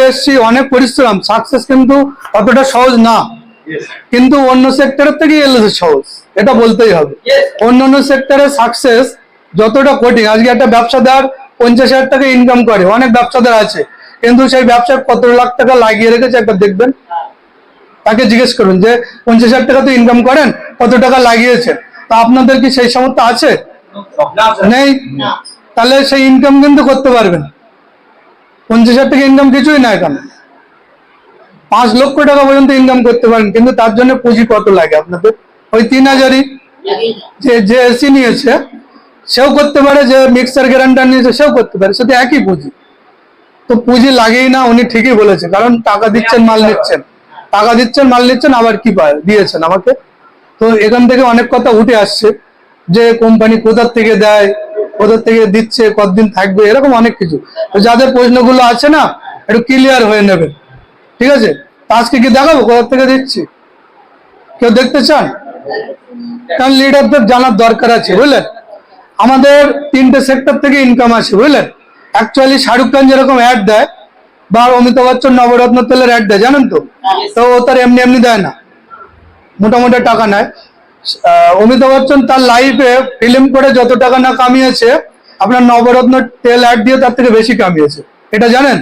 এসছি অনেক পরিশ্রম। সাকসেস কিন্তু অতটা সহজ না। কিন্তু অন্য সেক্টরের থেকে এলো সহজ। এটা বলতেই হবে। অন্য অন্য সেক্টরে সাকসেস যতটা কঠিন। আজকে একটা ব্যবসাদার পঞ্চাশ হাজার টাকা ইনকাম করে অনেক ব্যবসাদার আছে। কিন্তু সেই ব্যবসায় কত লাখ টাকা লাগিয়ে রেখেছে একবার দেখবেন। তাকে জিজ্ঞেস করুন যে পঞ্চাশ হাজার টাকা তো ইনকাম করেন কত টাকা লাগিয়েছেন? তা আপনাদের কি সেই সামর্থ্য আছে? নেই? তাহলে সেই ইনকাম কিন্তু করতে পারবেন। পঞ্চাশ হাজার টাকা ইনকাম কিছুই না এখানে। পাঁচ লক্ষ টাকা পর্যন্ত ইনকাম করতে পারেন, কিন্তু তার জন্য পুঁজি কত লাগে আপনাদের? ওই তিন হাজারই। যে যে এসি নিয়েছে, সেও করতে পারে, যে মিক্সার গ্যারান্টার নিয়েছে, সেও করতে পারে সেটা একই পুঁজি। তো পুঁজি লাগেই না, উনি ঠিকই বলেছে কারণ টাকা দিচ্ছেন, মাল নিচ্ছেন। টাকা দিচ্ছেন, মাল নিচ্ছেন, আবার কি পায়? দিয়েছেন আমাকে। তো এখান থেকে অনেক কথা উঠে আসছে, যে কোম্পানি কোথার থেকে দেয় কোথার থেকে দিচ্ছে, কতদিন থাকবে, এরকম অনেক কিছু। তো যাদের প্রশ্নগুলো আছে না, একটু ক্লিয়ার হয়ে নেবেন ঠিক আছে? আজকে কি দেখাবো? কোথার থেকে দিচ্ছি? কেউ দেখতে চান? কারণ লিডারদের জানার দরকার আছে, বুঝলেন? আমাদের তিনটে সেক্টর থেকে ইনকাম আছে, বুঝলেন? অ্যাকচুয়ালি শাহরুখ খান যেরকম অ্যাড দেয়, বা অমিতাভ বচ্চন নবরত্ন তেলের অ্যাড দেয়, জানেন তো? তো ও তার এমনি এমনি দেয় না। মোটামুটি টাকা নেয়। অমিতাভ বচ্চন তার লাইফে ফিল্ম করে যত টাকা না কামিয়েছে আপনার নবরত্ন তেল অ্যাড দিয়ে তার থেকে বেশি কামিয়েছে। এটা জানেন?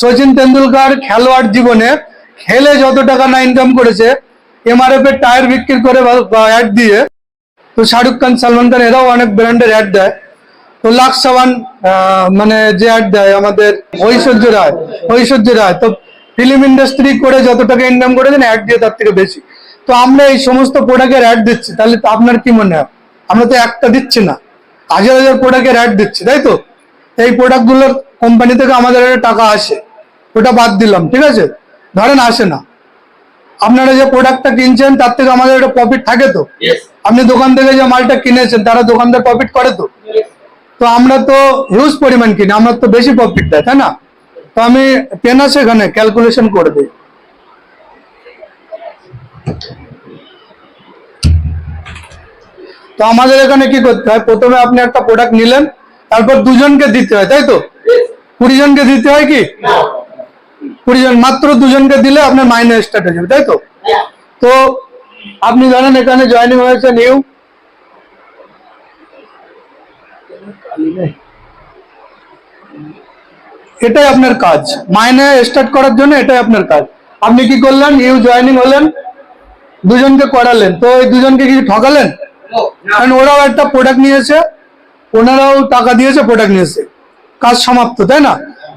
সচিন তেন্ডুলকার খেলোয়াড় জীবনে খেলে যত টাকা না ইনকাম করেছে এমআরএফ এর টায়ার বিক্রি করে অ্যাড দিয়ে তো শাহরুখ খান সালমান খান এরাও অনেক ব্র্যান্ডের অ্যাড দেয়। তো লাখ সাবান মানে যে অ্যাড দেয় আমাদের ঐশ্বর্য রায় ঐশ্বর্য রায় তো ফিল্ম ইন্ডাস্ট্রি করে যত টাকা ইনকাম করেছেন অ্যাড দিয়ে তার থেকে বেশি। তো আমরা এই সমস্ত প্রোডাক্টের অ্যাড দিচ্ছি তাহলে তো আপনার কি মনে হয়? আমরা তো একটা দিচ্ছি না। হাজার হাজার প্রোডাক্টের অ্যাড দিচ্ছি তাই তো? এই প্রোডাক্টগুলোর কোম্পানি থেকে আমাদের একটা টাকা আসে ওটা বাদ দিলাম ঠিক আছে? ধরেন আসে না। আপনারা যে প্রোডাক্টটা কিনছেন তার থেকে আমাদের একটা প্রফিট থাকে তো? আপনি দোকান থেকে যে মালটা কিনেছেন তারা দোকানদার প্রফিট করে তো? তো আমরা তো হিউজ পরিমাণ কিনি আমরা তো বেশি প্রফিট দেয় তাই না? তো আমি পেন এখানে ক্যালকুলেশন করে দিই। তো আমাদের এখানে কি করতে হয়? প্রথমে আপনি একটা প্রোডাক্ট নিলেন তারপর দুজনকে দিতে হয় তাই তো? কুড়ি জনকে দিতে হয় কি? কুড়ি জন মাত্র দুজনকে দিলে আপনার মাইনে স্টার্ট হয়ে যাবে তাই তো? তো আপনি ধরেন এখানে জয়েনিং হয়েছে নিউ এটাই আপনার কাজ। মাইনে স্টার্ট করার জন্য এটাই আপনার কাজ। আপনি কি করলেন? ইউ জয়েনিং হলেন। দুজনকে করালেন। তো এই দুজনকে কি ঠকালেন? কারণ ওরাও একটা প্রোডাক্ট নিয়েছে ওনারাও টাকা দিয়েছে প্রোডাক্ট নিয়েছে। কাজ সমাপ্ত তাই না?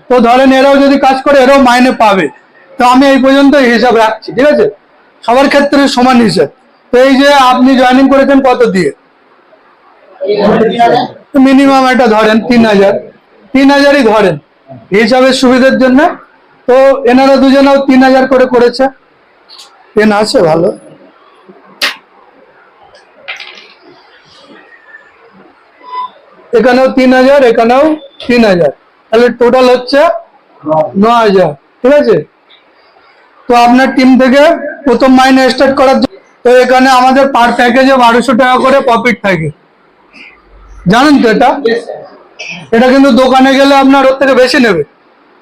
তো ধরেন এরাও যদি কাজ করে এরাও মাইনে পাবে। তো আমি এই পর্যন্ত হিসাব রাখছি ঠিক আছে? সবার ক্ষেত্রে সমান হিসাব। তো এই যে আপনি জয়েনিং করেছেন কত দিয়ে? মিনিমাম এটা ধরেন তিন হাজার। তিন হাজারই ধরেন হিসাবের সুবিধার জন্য। তো এনারা দুজনেও তিন হাজার করে করেছে। পেন আছে ভালো। এখানেও তিন হাজার, এখানেও তিন হাজার। তাহলে টোটাল হচ্ছে ন হাজার, ঠিক আছে? তো আপনার টিম থেকে প্রথম মাইনে স্টার্ট করার তো এখানে আমাদের পার প্যাকেজে বারোশো টাকা করে প্রফিট থাকে। জানেন তো এটা? এটা কিন্তু দোকানে গেলে আপনার ওর থেকে বেশি নেবে।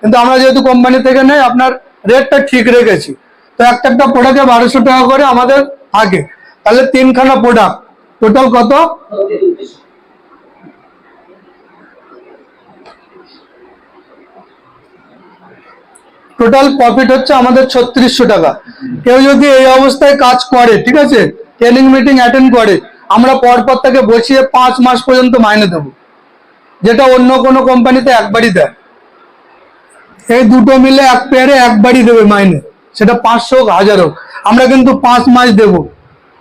কিন্তু আমরা যেহেতু কোম্পানি থেকে নেই, আপনার রেটটা ঠিক রেখেছি। তো একটা একটা প্রোডাক্টে বারোশো টাকা করে আমাদের থাকে। তাহলে তিনখানা প্রোডাক্ট টোটাল কত? টোটাল প্রফিট হচ্ছে আমাদের ছত্রিশশো টাকা। কেউ যদি এই অবস্থায় কাজ করে, ঠিক আছে? ট্রেনিং মিটিং অ্যাটেন্ড করে, আমরা পরপর তাকে বসিয়ে পাঁচ মাস পর্যন্ত মাইনে দেবো। যেটা অন্য কোনো কোম্পানিতে একবারই দেয়। এই দুটো মিলে এক পেয়ারে একবারই দেবে মাইনে। সেটা পাঁচশো হোক, হাজার হোক। আমরা কিন্তু পাঁচ মাস দেব।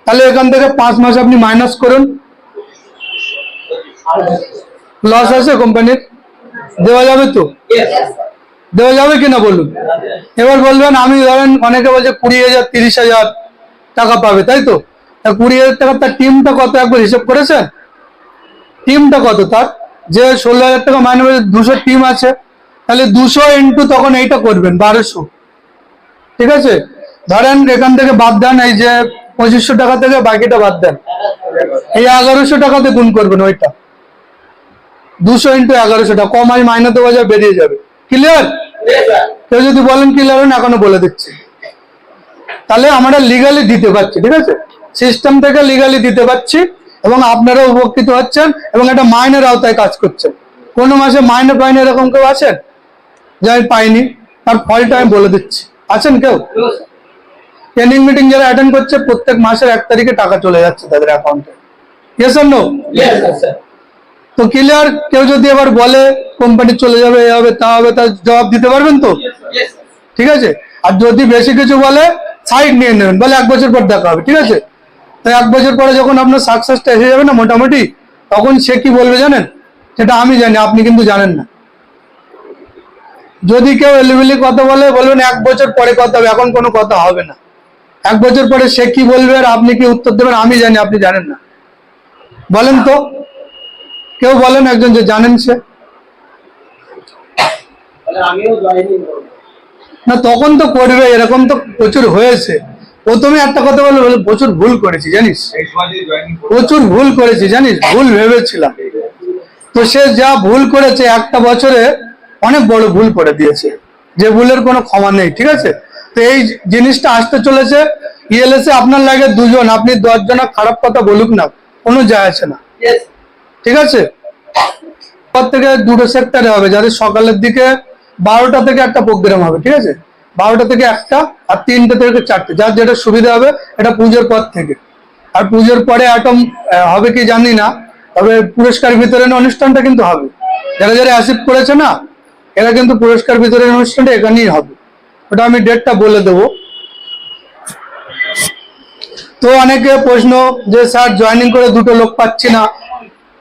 তাহলে এখান থেকে পাঁচ মাস আপনি মাইনাস করুন। লস আছে কোম্পানির? দেওয়া যাবে তো? দেওয়া যাবে কিনা বলুন? এবার বলবেন, আমি ধরেন অনেকে বলছে কুড়ি হাজার, তিরিশ হাজার টাকা পাবে, তাই তো? তা কুড়ি হাজার টাকা, তার টিমটা কত একবার হিসেব করেছেন? টিমটা কত তার? যে ষোলো হাজার টাকা মাইনে দুশো টিম আছে, তাহলে দুশো ইন্টু তখন এইটা করবেন, বারোশো। ঠিক আছে? ধরেন এখান থেকে বাদ দেন, এই যে পঁচিশশো টাকা থেকে বাকিটা বাদ দেন। এই এগারোশো টাকাতে গুণ করবেন ওইটা। দুশো ইন্টু এগারোশো টাকা কম আজ মাইনে দেওয়া যায় বেরিয়ে যাবে। ক্লিয়ার কেউ যদি বলেন ক্লিয়ার হন এখনও বলে দিচ্ছি। তাহলে আমরা লিগালি দিতে পারছি, ঠিক আছে? সিস্টেম থেকে লিগালি দিতে পারছি এবং আপনারা উপকৃত হচ্ছেন এবং একটা মাইনের আওতায় কাজ করছেন। কোনো মাসে মাইনে পাইনি এরকম কেউ আছেন? যে আমি পাইনি, তার ফলটা আমি বলে দিচ্ছি। আছেন কেউ? ট্রেনিং মিটিং যারা অ্যাটেন্ড করছে, প্রত্যেক মাসের এক তারিখে টাকা চলে যাচ্ছে তাদের অ্যাকাউন্টে ইয়েস নো তো ক্লিয়ার কেউ যদি এবার বলে কোম্পানি চলে যাবে এ হবে তা হবে তার জবাব দিতে পারবেন তো? ঠিক আছে? আর যদি বেশি কিছু বলে সাইড নিয়ে নেবেন। বলে এক বছর পর দেখা হবে ঠিক আছে? তো এক বছর পরে যখন আপনার সাকসেসটা এসে যাবে না মোটামুটি তখন সে কি বলবে জানেন? সেটা আমি জানি আপনি কিন্তু জানেন না। যদি কেউ এলিবিলি কথা বলে বলবেন এক বছর পরে কথা হবে এখন কোনো কথা হবে না। এক বছর পরে সে কি বলবে আর আপনি কি উত্তর দেবেন আমি জানি আপনি জানেন না। বলেন তো। কেউ বলেন একজন যে জানেন সে? না তখন তো করবে এরকম তো প্রচুর হয়েছে। প্রথমে একটা কথা বলে বলে, প্রচুর ভুল করেছি জানিস? প্রচুর ভুল করেছি জানিস? ভুল ভেবেছিলাম। তো সে যা ভুল করেছে একটা বছরে অনেক বড় ভুল করে দিয়েছে। যে ভুলের কোনো ক্ষমা নেই ঠিক আছে? তো এই জিনিসটা আসতে চলেছে। ইএলএসে আপনার লাগে দুজন আপনি দশজনা খারাপ কথা বলুক না কোনো যায় আছে না। ঠিক আছে? থেকে দুটো সেক্টরে হবে, যাদের সকালের দিকে বারোটা থেকে একটা প্রোগ্রাম হবে, ঠিক আছে? বারোটা থেকে একটা আর তিনটে থেকে চারটে, যার যেটা সুবিধা হবে এটা পুজোর পর থেকে। আর পুজোর পরে অ্যাটম হবে কি জানি না, তবে পুরস্কার বিতরণ অনুষ্ঠানটা কিন্তু হবে। যারা যারা অ্যাসিভ করেছে না, এরা কিন্তু পুরস্কার বিতরণ অনুষ্ঠানটা এখানেই হবে। ওটা আমি ডেটটা বলে দেবো। তো অনেকে প্রশ্ন যে, স্যার জয়েনিং করে দুটো লোক পাচ্ছি না।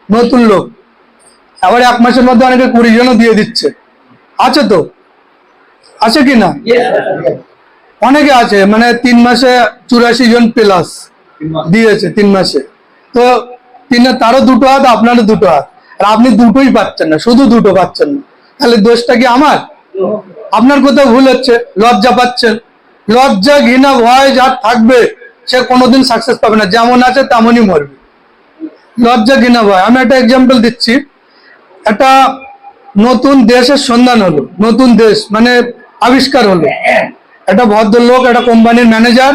নতুন লোক। আবার এক মাসের মধ্যে অনেকে কুড়ি জনও দিয়ে দিচ্ছে। আছে তো? আছে কি না? অনেকে আছে মানে তিন মাসে চুরাশি জন প্লাস দিয়েছে তিন মাসে। তো তিনে তারও দুটো হাত, আপনারও দুটো হাত। আর আপনি দুটোই পাচ্ছেন না, শুধু দুটো পাচ্ছেন না। তাহলে দোষটা কি আমার? আপনার কোথাও ভুল হচ্ছে, লজ্জা পাচ্ছেন। লজ্জা ঘৃণা ভয় যা থাকবে, সে কোনোদিন সাকসেস পাবে না। যেমন আছে তেমনই মরবে। লজ্জা ঘৃণা ভয়। আমি একটা এক্সাম্পল দিচ্ছি। একটা নতুন দেশের সন্ধান হলো। নতুন দেশ মানে আবিষ্কার হলো। একটা ভদ্রলোক, একটা কোম্পানির ম্যানেজার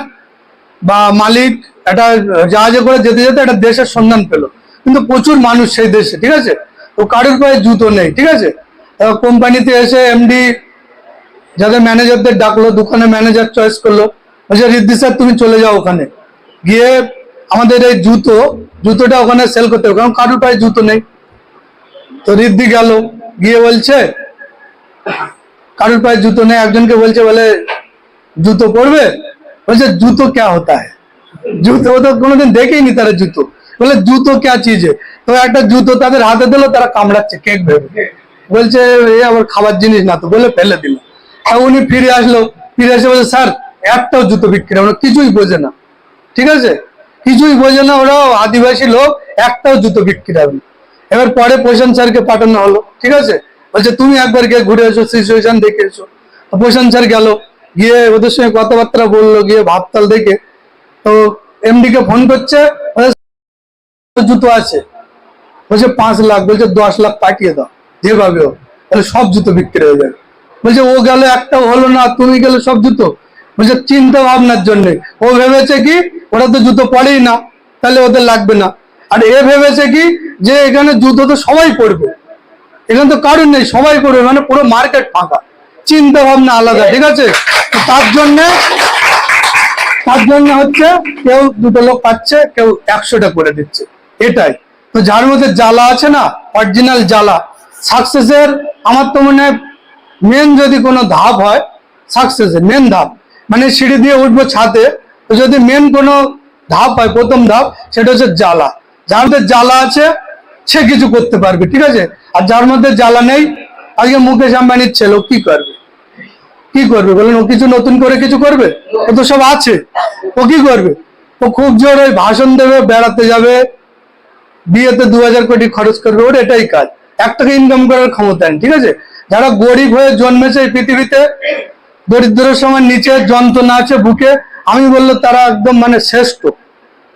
বা মালিক, একটা জাহাজে করে যেতে যেতে একটা দেশের সন্ধান পেল। কিন্তু প্রচুর মানুষ সেই দেশে, ঠিক আছে? তো কারোর পায়ে জুতো নেই, ঠিক আছে? কোম্পানিতে এসে এমডি যাদের ম্যানেজারদের ডাকলো দোকানে ম্যানেজার চয়েস করল। বলছে রিদ্ধি স্যার তুমি চলে যাও ওখানে। গিয়ে আমাদের এই জুতো জুতোটা ওখানে সেল করতে হবে, কারণ কারোর পায়ে জুতো নেই। তো রিদ্ধি গেল, গিয়ে বলছে, কারোর পায়ে জুতো নেই, একজনকে বলছে, বলে, জুতো পরবে? বলছে, জুতো ক্যা হতা জুতো তো কোনোদিন দেখেইনি তারা জুতো। বলে, জুতো ক্যা চিজ তো একটা জুতো তাদের হাতে দিলো, তারা কামড়াচ্ছে, কেক ভেবে। বলছে এ আবার খাবার জিনিস না তো? বলে, ফেলে দিল। উনি ফিরে আসলো, ফিরে এসে বলছে, স্যার, একটাও জুতো বিক্রি না, কিছুই বোঝে না। ঠিক আছে? কিছুই বোঝে না ওরা আদিবাসী লোক, একটাও জুতো বিক্রি হবে এবার পরে প্রশান্ত স্যারকে পাঠানো হলো, ঠিক আছে? বলছে, তুমি একবার গিয়ে ঘুরে এসো সিচুয়েশন দেখে এসো। প্রশান্ত স্যার গেল, গিয়ে ওদের সঙ্গে কথাবার্তা বলল, গিয়ে ভাবতাল দেখে। তো এমডি কে ফোন করছে জুতো আছে। বলছে, পাঁচ লাখ। বলছে, দশ লাখ পাঠিয়ে দাও, যেভাবে তাহলে সব জুতো বিক্রি হয়ে যাবে। বলছে, ও গেল, একটাও হলো না তুমি গেলে সব জুতো? বলছে চিন্তা ভাবনার জন্য। ও ভেবেছে কি, ওরা তো জুতো পরেই না, তাহলে ওদের লাগবে না। আর এ ভেবেছে কি, যে এখানে জুতো তো সবাই পরবে। এখানে তো কারণ নেই, সবাই পড়বে মানে পুরো মার্কেট ফাঁকা। চিন্তা ভাবনা আলাদা, ঠিক আছে? তার জন্যে, তার জন্য হচ্ছে, কেউ দুটো লোক পাচ্ছে, কেউ একশোটা করে দিচ্ছে। এটাই। তো যার মধ্যে জ্বালা আছে না অরিজিনাল জ্বালা সাকসেসের আমার তো মনে হয় মেন যদি কোনো ধাপ হয় সাকসেসের মেন ধাপ। মানে সিঁড়ি দিয়ে উঠবো ছাদে যদি মেন কোনো ধাপ হয়, প্রথম ধাপ, সেটা হচ্ছে জ্বালা। যার মধ্যে জ্বালা আছে, সে কিছু করতে পারবে, ঠিক আছে? আর যার মধ্যে জ্বালা নেই, আজকে মুকেশ আম্বানির ছেলে কি করবে? কি করবে? বলেন, ও কিছু নতুন করে কিছু করবে? ও তো সব আছে। ও কি করবে? ও খুব জোরে ভাষণ দেবে, বেড়াতে যাবে, বিয়েতে দু হাজার কোটি খরচ করবে, ওর এটাই কাজ। এক টাকা ইনকাম করার ক্ষমতা নেই, ঠিক আছে? যারা গরিব হয়ে জন্মেছে এই পৃথিবীতে দরিদ্রের সময় নিচে যন্ত্রণা আছে বুকে, আমি বলল, তারা একদম মানে শ্রেষ্ঠ।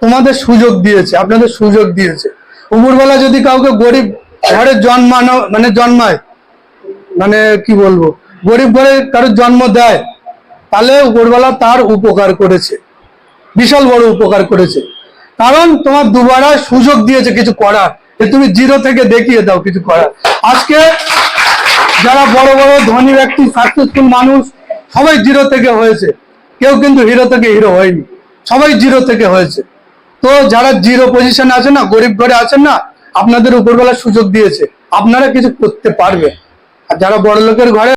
তোমাদের সুযোগ দিয়েছে, আপনাদের সুযোগ দিয়েছে। উপরবেলা যদি কাউকে গরিব ঘরে জন্মানো মানে জন্মায় মানে কি বলব, গরিব ঘরে কারোর জন্ম দেয়, তাহলে উপরবেলা তার উপকার করেছে। বিশাল বড় উপকার করেছে। কারণ তোমার দুবারা সুযোগ দিয়েছে কিছু করার। যে তুমি জিরো থেকে দেখিয়ে দাও কিছু করার। আজকে যারা বড় বড় ধনী ব্যক্তি সাকসেসফুল মানুষ সবাই জিরো থেকে হয়েছে। কেউ কিন্তু হিরো থেকে হিরো হয়নি। সবাই জিরো থেকে হয়েছে। তো যারা জিরো পজিশন আছে না, গরিব ঘরে আছেন না, আপনাদের উপরবেলা সুযোগ দিয়েছে। আপনারা কিছু করতে পারবে আর যারা বড় লোকের ঘরে